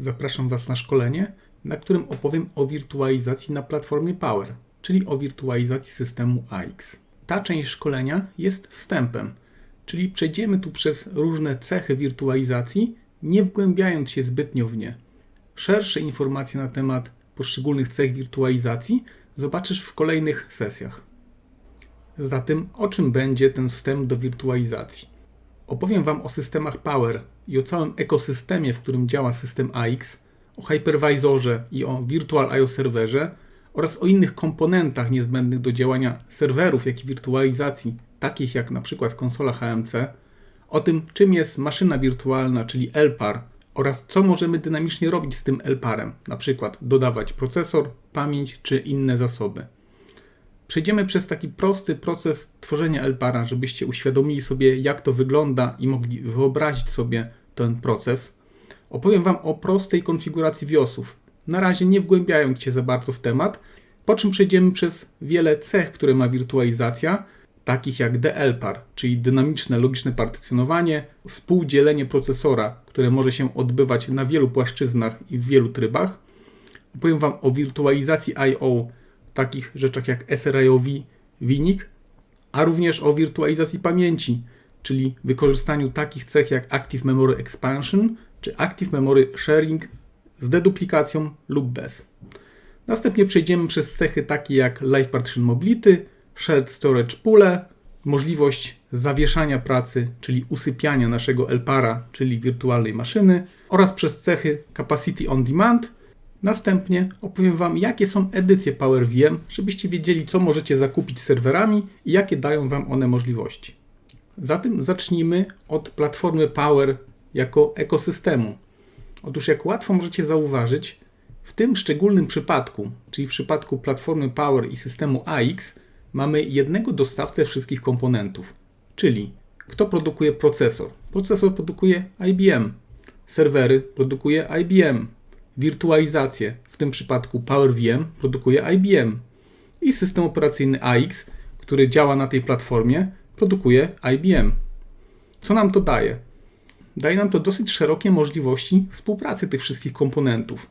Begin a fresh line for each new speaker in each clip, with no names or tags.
zapraszam Was na szkolenie, na którym opowiem o wirtualizacji na platformie Power, czyli o wirtualizacji systemu AX. Ta część szkolenia jest wstępem, czyli przejdziemy tu przez różne cechy wirtualizacji, nie wgłębiając się zbytnio w nie. Szersze informacje na temat poszczególnych cech wirtualizacji zobaczysz w kolejnych sesjach. Zatem o czym będzie ten wstęp do wirtualizacji? Opowiem Wam o systemach Power i o całym ekosystemie, w którym działa system AX, o hypervisorze i o Virtual IO serwerze oraz o innych komponentach niezbędnych do działania serwerów, jak i wirtualizacji, takich jak na przykład konsola HMC, o tym, czym jest maszyna wirtualna, czyli LPAR oraz co możemy dynamicznie robić z tym LPARem, na przykład dodawać procesor, pamięć czy inne zasoby. Przejdziemy przez taki prosty proces tworzenia LPARa, żebyście uświadomili sobie, jak to wygląda i mogli wyobrazić sobie ten proces. Opowiem Wam o prostej konfiguracji wiosów, na razie nie wgłębiając się za bardzo w temat, po czym przejdziemy przez wiele cech, które ma wirtualizacja, takich jak DLPAR, czyli dynamiczne logiczne partycjonowanie, współdzielenie procesora, które może się odbywać na wielu płaszczyznach i w wielu trybach. Opowiem Wam o wirtualizacji I.O., takich rzeczach jak SRIOV, WINIC, a również o wirtualizacji pamięci, czyli wykorzystaniu takich cech jak Active Memory Expansion czy Active Memory Sharing z deduplikacją lub bez. Następnie przejdziemy przez cechy takie jak Live Partition Mobility, Shared Storage Pool, możliwość zawieszania pracy, czyli usypiania naszego LPARa, czyli wirtualnej maszyny, oraz przez cechy Capacity on Demand. Następnie opowiem Wam, jakie są edycje PowerVM, żebyście wiedzieli, co możecie zakupić serwerami i jakie dają Wam one możliwości. Zatem zacznijmy od platformy Power jako ekosystemu. Otóż, jak łatwo możecie zauważyć, w tym szczególnym przypadku, czyli w przypadku platformy Power i systemu AX, mamy jednego dostawcę wszystkich komponentów, czyli kto produkuje procesor. Procesor produkuje IBM, serwery produkuje IBM, wirtualizację, w tym przypadku PowerVM, produkuje IBM i system operacyjny AX, który działa na tej platformie, produkuje IBM. Co nam to daje? Daje nam to dosyć szerokie możliwości współpracy tych wszystkich komponentów.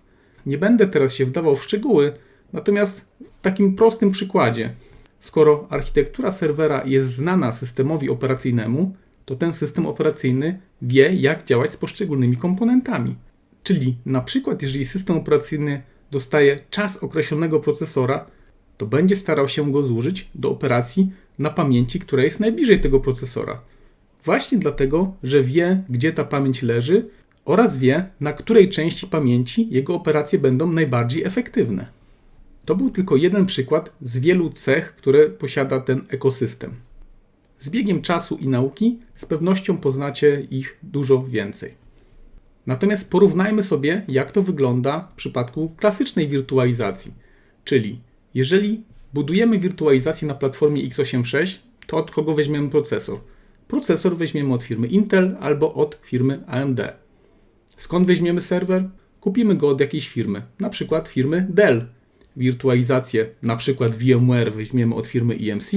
Nie będę teraz się wdawał w szczegóły, natomiast w takim prostym przykładzie, skoro architektura serwera jest znana systemowi operacyjnemu, to ten system operacyjny wie, jak działać z poszczególnymi komponentami. Czyli na przykład, jeżeli system operacyjny dostaje czas określonego procesora, to będzie starał się go zużyć do operacji na pamięci, która jest najbliżej tego procesora. Właśnie dlatego, że wie, gdzie ta pamięć leży oraz wie, na której części pamięci jego operacje będą najbardziej efektywne. To był tylko jeden przykład z wielu cech, które posiada ten ekosystem. Z biegiem czasu i nauki z pewnością poznacie ich dużo więcej. Natomiast porównajmy sobie, jak to wygląda w przypadku klasycznej wirtualizacji. Czyli jeżeli budujemy wirtualizację na platformie x86, to od kogo weźmiemy procesor? Procesor weźmiemy od firmy Intel albo od firmy AMD. Skąd weźmiemy serwer? Kupimy go od jakiejś firmy, na przykład firmy Dell. Wirtualizację, na przykład VMware weźmiemy od firmy EMC,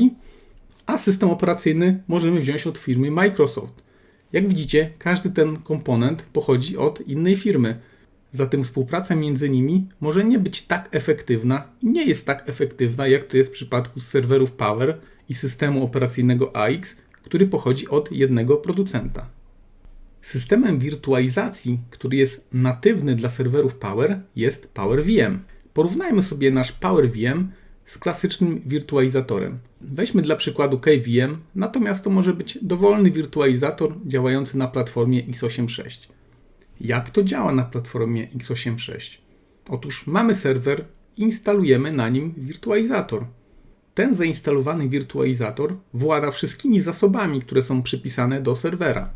a system operacyjny możemy wziąć od firmy Microsoft. Jak widzicie, każdy ten komponent pochodzi od innej firmy. Zatem współpraca między nimi może nie być tak efektywna i nie jest tak efektywna, jak to jest w przypadku serwerów Power i systemu operacyjnego AX, który pochodzi od jednego producenta. Systemem wirtualizacji, który jest natywny dla serwerów Power, jest PowerVM. Porównajmy sobie nasz PowerVM z klasycznym wirtualizatorem. Weźmy dla przykładu KVM, natomiast to może być dowolny wirtualizator działający na platformie x86. Jak to działa na platformie x86? Otóż mamy serwer, instalujemy na nim wirtualizator. Ten zainstalowany wirtualizator włada wszystkimi zasobami, które są przypisane do serwera.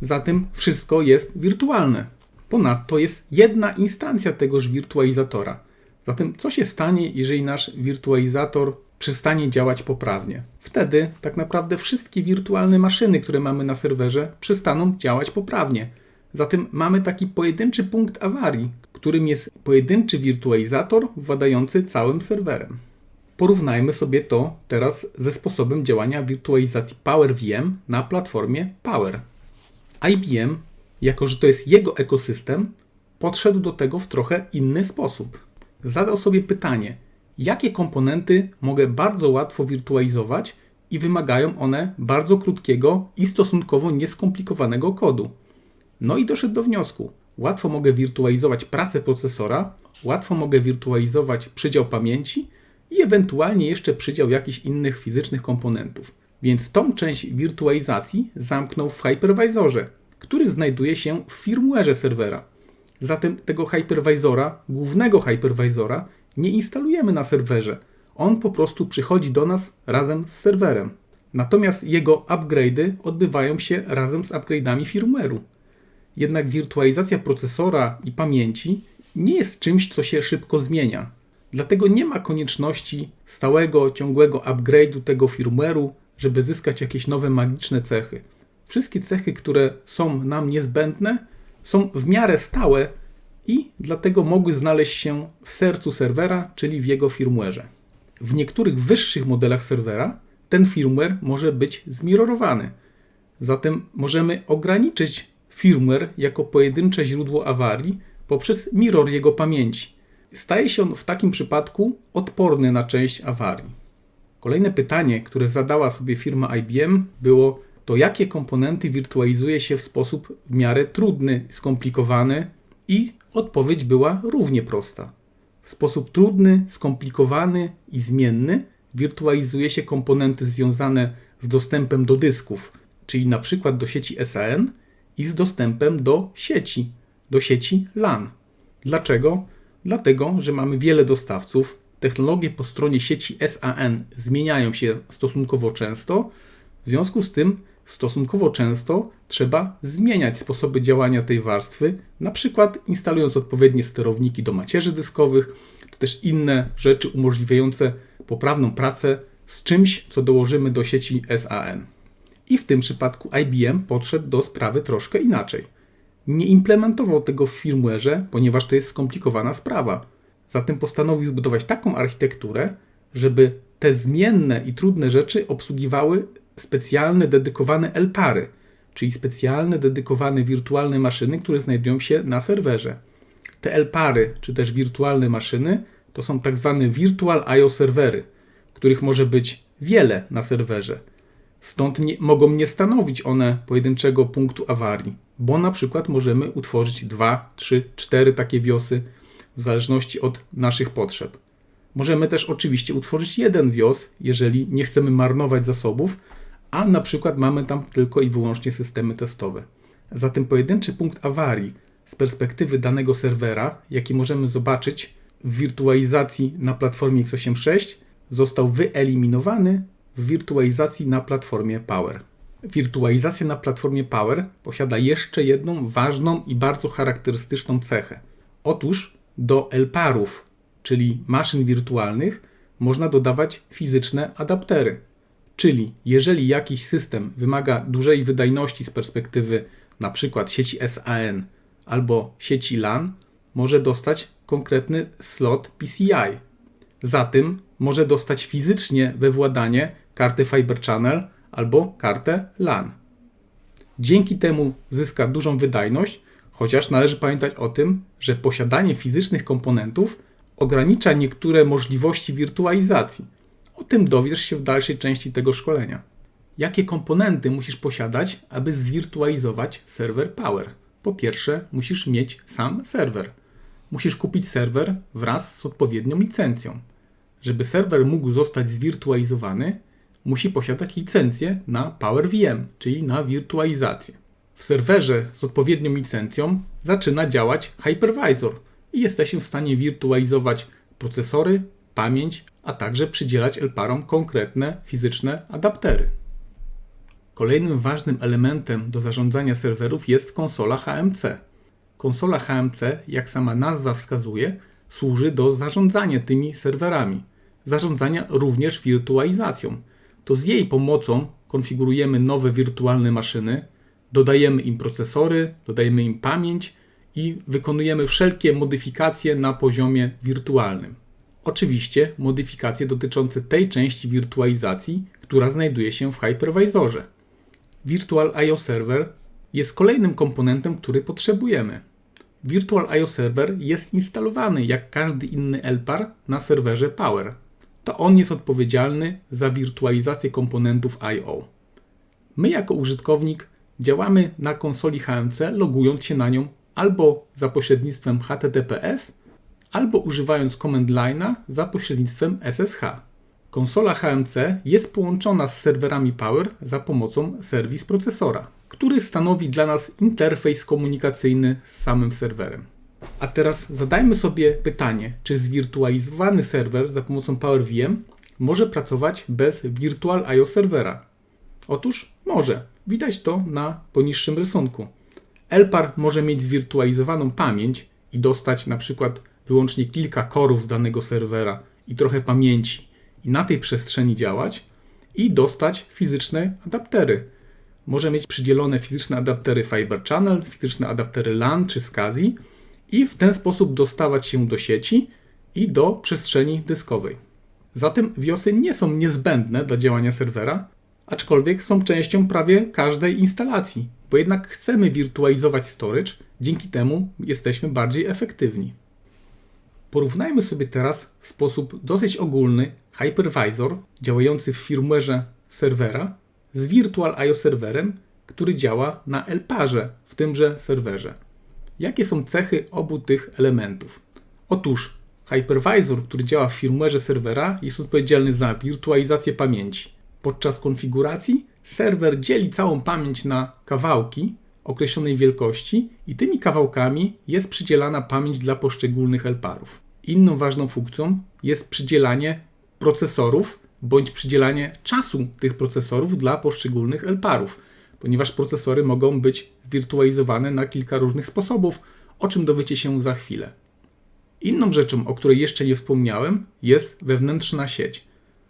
Zatem wszystko jest wirtualne. Ponadto jest jedna instancja tegoż wirtualizatora. Zatem co się stanie, jeżeli nasz wirtualizator przestanie działać poprawnie? Wtedy tak naprawdę wszystkie wirtualne maszyny, które mamy na serwerze, przestaną działać poprawnie. Zatem mamy taki pojedynczy punkt awarii, którym jest pojedynczy wirtualizator władający całym serwerem. Porównajmy sobie to teraz ze sposobem działania wirtualizacji PowerVM na platformie Power. IBM, jako że to jest jego ekosystem, podszedł do tego w trochę inny sposób. Zadał sobie pytanie, jakie komponenty mogę bardzo łatwo wirtualizować i wymagają one bardzo krótkiego i stosunkowo nieskomplikowanego kodu. No i doszedł do wniosku: łatwo mogę wirtualizować pracę procesora, łatwo mogę wirtualizować przydział pamięci i ewentualnie jeszcze przydział jakichś innych fizycznych komponentów. Więc tą część wirtualizacji zamknął w hypervisorze, który znajduje się w firmware'ze serwera. Zatem tego hypervisora, głównego hypervisora, nie instalujemy na serwerze. On po prostu przychodzi do nas razem z serwerem. Natomiast jego upgrade'y odbywają się razem z upgrade'ami firmware'u. Jednak wirtualizacja procesora i pamięci nie jest czymś, co się szybko zmienia. Dlatego nie ma konieczności stałego, ciągłego upgrade'u tego firmware'u, żeby zyskać jakieś nowe magiczne cechy. Wszystkie cechy, które są nam niezbędne, są w miarę stałe i dlatego mogły znaleźć się w sercu serwera, czyli w jego firmware'ze. W niektórych wyższych modelach serwera ten firmware może być zmirrorowany. Zatem możemy ograniczyć firmware jako pojedyncze źródło awarii poprzez mirror jego pamięci. Staje się on w takim przypadku odporny na część awarii. Kolejne pytanie, które zadała sobie firma IBM było to jakie komponenty wirtualizuje się w sposób w miarę trudny, skomplikowany i odpowiedź była równie prosta. W sposób trudny, skomplikowany i zmienny wirtualizuje się komponenty związane z dostępem do dysków, czyli na przykład do sieci SAN i z dostępem do sieci, do sieci LAN. Dlaczego? Dlatego, że mamy wiele dostawców, technologie po stronie sieci SAN zmieniają się stosunkowo często, w związku z tym stosunkowo często trzeba zmieniać sposoby działania tej warstwy, na przykład instalując odpowiednie sterowniki do macierzy dyskowych, czy też inne rzeczy umożliwiające poprawną pracę z czymś, co dołożymy do sieci SAN. I w tym przypadku IBM podszedł do sprawy troszkę inaczej. Nie implementował tego w firmware'ze, ponieważ to jest skomplikowana sprawa. Zatem postanowił zbudować taką architekturę, żeby te zmienne i trudne rzeczy obsługiwały specjalne, dedykowane L-pary, czyli specjalne, dedykowane wirtualne maszyny, które znajdują się na serwerze. Te L-pary, czy też wirtualne maszyny, to są tak zwane Virtual I.O. serwery, których może być wiele na serwerze. Stąd nie, mogą nie stanowić one pojedynczego punktu awarii, bo na przykład możemy utworzyć dwa, trzy, cztery takie wiosy w zależności od naszych potrzeb. Możemy też oczywiście utworzyć jeden wios, jeżeli nie chcemy marnować zasobów, a na przykład mamy tam tylko i wyłącznie systemy testowe. Zatem pojedynczy punkt awarii z perspektywy danego serwera, jaki możemy zobaczyć w wirtualizacji na platformie x86, został wyeliminowany w wirtualizacji na platformie Power. Wirtualizacja na platformie Power posiada jeszcze jedną ważną i bardzo charakterystyczną cechę. Otóż do LPAR-ów, czyli maszyn wirtualnych, można dodawać fizyczne adaptery. Czyli jeżeli jakiś system wymaga dużej wydajności z perspektywy np. sieci SAN albo sieci LAN, może dostać konkretny slot PCI. Za tym może dostać fizycznie we władanie kartę Fiber Channel albo kartę LAN. Dzięki temu zyska dużą wydajność, chociaż należy pamiętać o tym, że posiadanie fizycznych komponentów ogranicza niektóre możliwości wirtualizacji o tym dowiesz się w dalszej części tego szkolenia. Jakie komponenty musisz posiadać, aby zwirtualizować serwer Power? Po pierwsze, musisz mieć sam serwer. Musisz kupić serwer wraz z odpowiednią licencją. Żeby serwer mógł zostać zwirtualizowany, musi posiadać licencję na Power VM, czyli na wirtualizację. W serwerze z odpowiednią licencją zaczyna działać hypervisor i jesteśmy w stanie wirtualizować procesory, pamięć, a także przydzielać LPARom konkretne fizyczne adaptery. Kolejnym ważnym elementem do zarządzania serwerów jest konsola HMC. Konsola HMC, jak sama nazwa wskazuje, służy do zarządzania tymi serwerami, zarządzania również wirtualizacją. To z jej pomocą konfigurujemy nowe wirtualne maszyny, dodajemy im procesory, dodajemy im pamięć i wykonujemy wszelkie modyfikacje na poziomie wirtualnym. Oczywiście modyfikacje dotyczące tej części wirtualizacji, która znajduje się w hypervisorze. Virtual IO Server jest kolejnym komponentem, który potrzebujemy. Virtual IO Server jest instalowany jak każdy inny LPAR na serwerze Power. To on jest odpowiedzialny za wirtualizację komponentów I.O. My jako użytkownik działamy na konsoli HMC logując się na nią albo za pośrednictwem HTTPS, albo używając command line'a za pośrednictwem SSH. Konsola HMC jest połączona z serwerami Power za pomocą serwis procesora, który stanowi dla nas interfejs komunikacyjny z samym serwerem. A teraz zadajmy sobie pytanie, czy zwirtualizowany serwer za pomocą Power VM może pracować bez Virtual IO serwera? Otóż może. Widać to na poniższym rysunku. LPAR może mieć zwirtualizowaną pamięć i dostać na przykład wyłącznie kilka korów danego serwera i trochę pamięci i na tej przestrzeni działać i dostać fizyczne adaptery. Może mieć przydzielone fizyczne adaptery Fiber Channel, fizyczne adaptery LAN czy SCSI i w ten sposób dostawać się do sieci i do przestrzeni dyskowej. Zatem wiosy nie są niezbędne dla działania serwera, aczkolwiek są częścią prawie każdej instalacji, bo jednak chcemy wirtualizować storage, dzięki temu jesteśmy bardziej efektywni. Porównajmy sobie teraz w sposób dosyć ogólny hypervisor działający w firmware'ze serwera z Virtual IO serwerem, który działa na LPARze w tymże serwerze. Jakie są cechy obu tych elementów? Otóż hypervisor, który działa w firmware'ze serwera, jest odpowiedzialny za wirtualizację pamięci. Podczas konfiguracji serwer dzieli całą pamięć na kawałki określonej wielkości i tymi kawałkami jest przydzielana pamięć dla poszczególnych helparów. Inną ważną funkcją jest przydzielanie procesorów bądź przydzielanie czasu tych procesorów dla poszczególnych helparów, ponieważ procesory mogą być zwirtualizowane na kilka różnych sposobów, o czym dowiecie się za chwilę. Inną rzeczą, o której jeszcze nie wspomniałem, jest wewnętrzna sieć.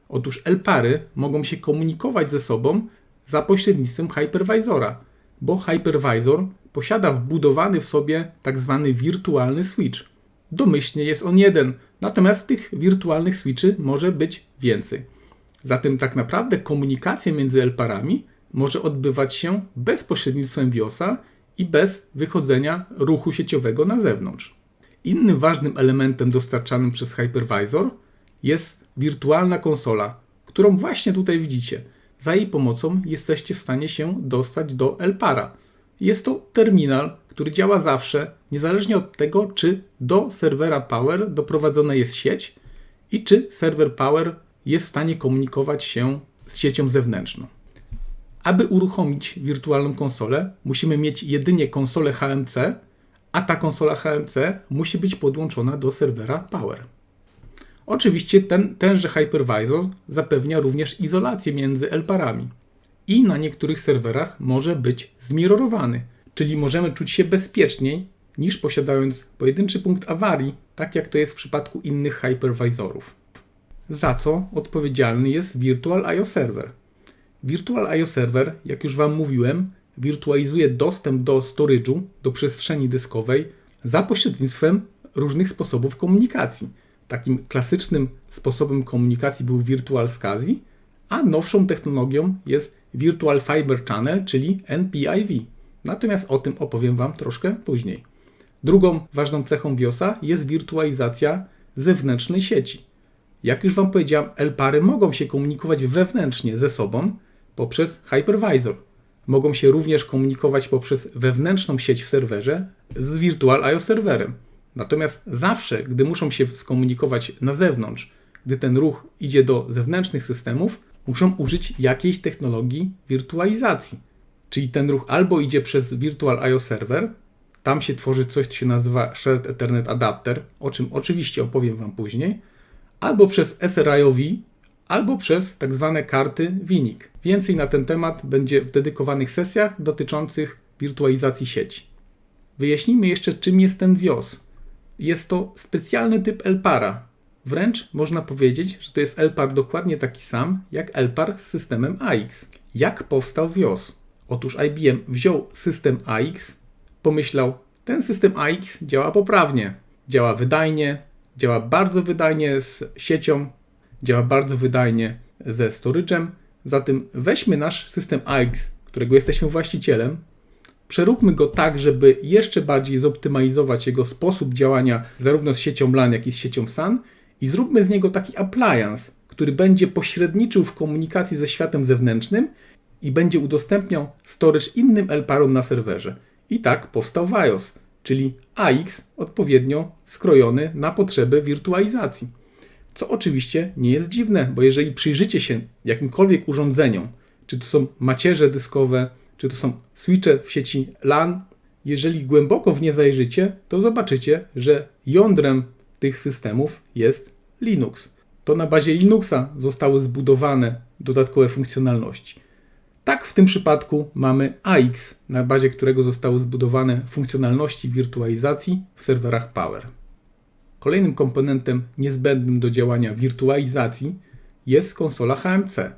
Otóż LPARy mogą się komunikować ze sobą za pośrednictwem hypervisora, bo hypervisor posiada wbudowany w sobie tak zwany wirtualny switch. Domyślnie jest on jeden, natomiast tych wirtualnych switchy może być więcej. Zatem tak naprawdę komunikacja między LPARami może odbywać się bez pośrednictwem WIOSa i bez wychodzenia ruchu sieciowego na zewnątrz. Innym ważnym elementem dostarczanym przez hypervisor jest wirtualna konsola, którą właśnie tutaj widzicie. Za jej pomocą jesteście w stanie się dostać do LPARa. Jest to terminal, który działa zawsze, niezależnie od tego, czy do serwera Power doprowadzona jest sieć i czy serwer Power jest w stanie komunikować się z siecią zewnętrzną. Aby uruchomić wirtualną konsolę, musimy mieć jedynie konsolę HMC, a ta konsola HMC musi być podłączona do serwera Power. Oczywiście ten, tenże hypervisor zapewnia również izolację między LPARami i na niektórych serwerach może być zmirrorowany, czyli możemy czuć się bezpieczniej niż posiadając pojedynczy punkt awarii, tak jak to jest w przypadku innych hypervisorów. Za co odpowiedzialny jest Virtual IO Server? Virtual IO Server, jak już Wam mówiłem, wirtualizuje dostęp do storage'u, do przestrzeni dyskowej za pośrednictwem różnych sposobów komunikacji Takim klasycznym sposobem komunikacji był Virtual SCSI, a nowszą technologią jest Virtual Fiber Channel, czyli NPIV. Natomiast o tym opowiem Wam troszkę później. Drugą ważną cechą WIOSa jest wirtualizacja zewnętrznej sieci. Jak już Wam powiedziałem, LPARy mogą się komunikować wewnętrznie ze sobą poprzez hypervisor. Mogą się również komunikować poprzez wewnętrzną sieć w serwerze z Virtual IO serwerem. Natomiast zawsze, gdy muszą się skomunikować na zewnątrz, gdy ten ruch idzie do zewnętrznych systemów, muszą użyć jakiejś technologii wirtualizacji. Czyli ten ruch albo idzie przez Virtual IO Server, tam się tworzy coś, co się nazywa Shared Ethernet Adapter, o czym oczywiście opowiem Wam później, albo przez SRIOV, albo przez tak zwane karty WINIC. Więcej na ten temat będzie w dedykowanych sesjach dotyczących wirtualizacji sieci. Wyjaśnijmy jeszcze, czym jest ten WIOS. Jest to specjalny typ LPARa. Wręcz można powiedzieć, że to jest LPAR dokładnie taki sam jak LPAR z systemem AX. Jak powstał WIOS? Otóż IBM wziął system AX, pomyślał, ten system AX działa poprawnie, działa wydajnie, działa bardzo wydajnie z siecią, działa bardzo wydajnie ze storage'em. Zatem weźmy nasz system AX, którego jesteśmy właścicielem, Przeróbmy go tak, żeby jeszcze bardziej zoptymalizować jego sposób działania zarówno z siecią LAN, jak i z siecią SAN i zróbmy z niego taki appliance, który będzie pośredniczył w komunikacji ze światem zewnętrznym i będzie udostępniał storage innym LPARom na serwerze. I tak powstał WIOS, czyli AX odpowiednio skrojony na potrzeby wirtualizacji. Co oczywiście nie jest dziwne, bo jeżeli przyjrzycie się jakimkolwiek urządzeniom, czy to są macierze dyskowe, czy to są switche w sieci LAN, jeżeli głęboko w nie zajrzycie, to zobaczycie, że jądrem tych systemów jest Linux. To na bazie Linuxa zostały zbudowane dodatkowe funkcjonalności. Tak w tym przypadku mamy AX, na bazie którego zostały zbudowane funkcjonalności wirtualizacji w serwerach Power. Kolejnym komponentem niezbędnym do działania wirtualizacji jest konsola HMC.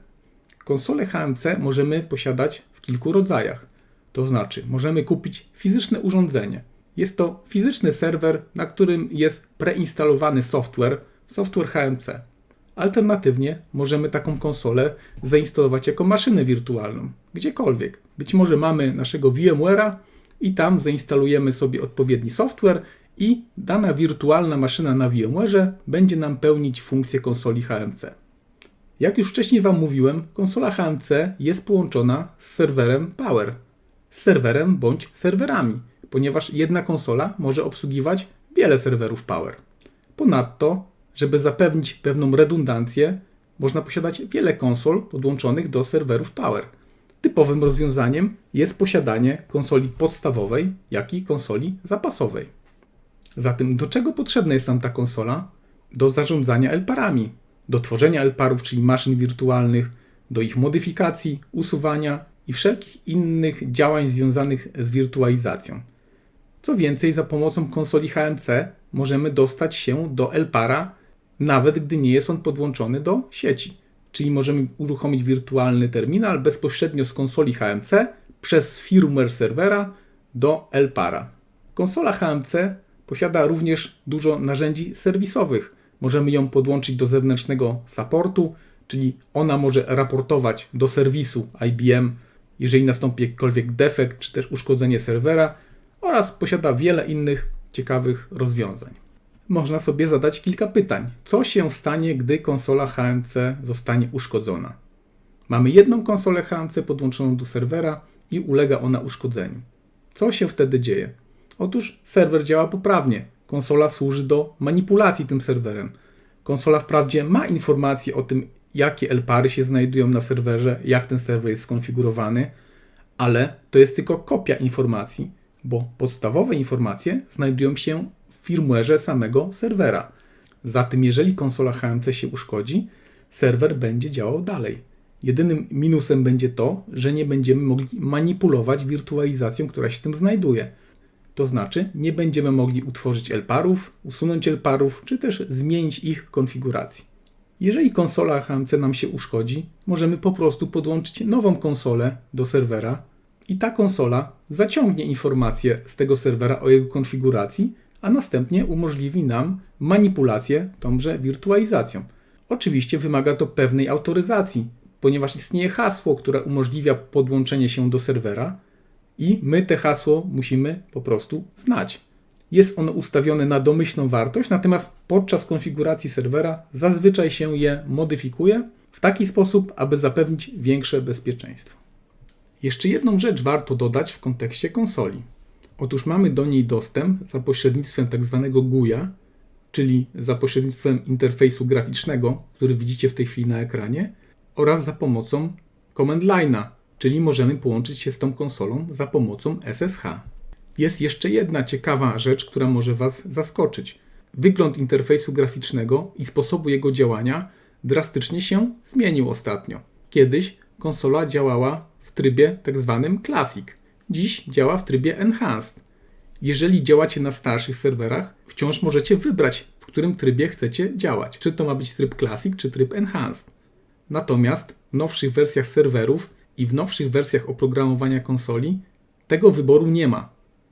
Konsolę HMC możemy posiadać kilku rodzajach. To znaczy, możemy kupić fizyczne urządzenie. Jest to fizyczny serwer, na którym jest preinstalowany software, software HMC. Alternatywnie możemy taką konsolę zainstalować jako maszynę wirtualną, gdziekolwiek. Być może mamy naszego VMware'a i tam zainstalujemy sobie odpowiedni software i dana wirtualna maszyna na VMware'ze będzie nam pełnić funkcję konsoli HMC. Jak już wcześniej Wam mówiłem, konsola HMC jest połączona z serwerem Power, z serwerem bądź serwerami, ponieważ jedna konsola może obsługiwać wiele serwerów Power. Ponadto, żeby zapewnić pewną redundancję, można posiadać wiele konsol podłączonych do serwerów Power. Typowym rozwiązaniem jest posiadanie konsoli podstawowej, jak i konsoli zapasowej. Zatem do czego potrzebna jest nam ta konsola? Do zarządzania LPARami, do tworzenia LPARów, czyli maszyn wirtualnych, do ich modyfikacji, usuwania i wszelkich innych działań związanych z wirtualizacją. Co więcej, za pomocą konsoli HMC możemy dostać się do LPARa, nawet gdy nie jest on podłączony do sieci. Czyli możemy uruchomić wirtualny terminal bezpośrednio z konsoli HMC przez firmware serwera do LPARa. Konsola HMC posiada również dużo narzędzi serwisowych. Możemy ją podłączyć do zewnętrznego supportu, czyli ona może raportować do serwisu IBM, jeżeli nastąpi jakikolwiek defekt czy też uszkodzenie serwera oraz posiada wiele innych ciekawych rozwiązań. Można sobie zadać kilka pytań. Co się stanie, gdy konsola HMC zostanie uszkodzona? Mamy jedną konsolę HMC podłączoną do serwera i ulega ona uszkodzeniu. Co się wtedy dzieje? Otóż serwer działa poprawnie. Konsola służy do manipulacji tym serwerem. Konsola wprawdzie ma informacje o tym, jakie LPARy się znajdują na serwerze, jak ten serwer jest skonfigurowany, ale to jest tylko kopia informacji, bo podstawowe informacje znajdują się w firmware'ze samego serwera. Zatem jeżeli konsola HMC się uszkodzi, serwer będzie działał dalej. Jedynym minusem będzie to, że nie będziemy mogli manipulować wirtualizacją, która się tym znajduje. To znaczy, nie będziemy mogli utworzyć LPARów, usunąć LPARów, czy też zmienić ich konfiguracji. Jeżeli konsola HMC nam się uszkodzi, możemy po prostu podłączyć nową konsolę do serwera i ta konsola zaciągnie informacje z tego serwera o jego konfiguracji, a następnie umożliwi nam manipulację tąże wirtualizacją. Oczywiście wymaga to pewnej autoryzacji, ponieważ istnieje hasło, które umożliwia podłączenie się do serwera i my te hasło musimy po prostu znać. Jest ono ustawione na domyślną wartość, natomiast podczas konfiguracji serwera zazwyczaj się je modyfikuje w taki sposób, aby zapewnić większe bezpieczeństwo. Jeszcze jedną rzecz warto dodać w kontekście konsoli. Otóż mamy do niej dostęp za pośrednictwem tzw. Tak GUIA, czyli za pośrednictwem interfejsu graficznego, który widzicie w tej chwili na ekranie, oraz za pomocą command line'a, czyli możemy połączyć się z tą konsolą za pomocą SSH. Jest jeszcze jedna ciekawa rzecz, która może Was zaskoczyć. Wygląd interfejsu graficznego i sposobu jego działania drastycznie się zmienił ostatnio. Kiedyś konsola działała w trybie tzw. Tak Classic, dziś działa w trybie Enhanced. Jeżeli działacie na starszych serwerach, wciąż możecie wybrać, w którym trybie chcecie działać. Czy to ma być tryb Classic, czy tryb Enhanced. Natomiast w nowszych wersjach serwerów i w nowszych wersjach oprogramowania konsoli tego wyboru nie ma.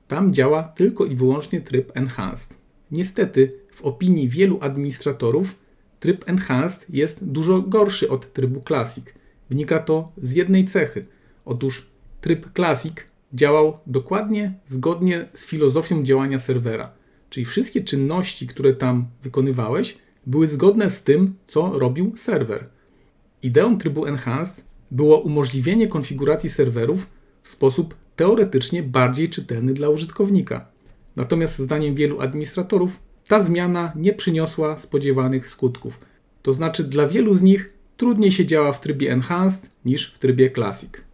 Tam działa tylko i wyłącznie tryb Enhanced. Niestety, w opinii wielu administratorów, tryb Enhanced jest dużo gorszy od trybu Classic. Wynika to z jednej cechy. Otóż tryb Classic działał dokładnie zgodnie z filozofią działania serwera. Czyli wszystkie czynności, które tam wykonywałeś, były zgodne z tym, co robił serwer. Ideą trybu Enhanced było umożliwienie konfiguracji serwerów w sposób teoretycznie bardziej czytelny dla użytkownika. Natomiast zdaniem wielu administratorów ta zmiana nie przyniosła spodziewanych skutków. To znaczy dla wielu z nich trudniej się działa w trybie Enhanced niż w trybie Classic.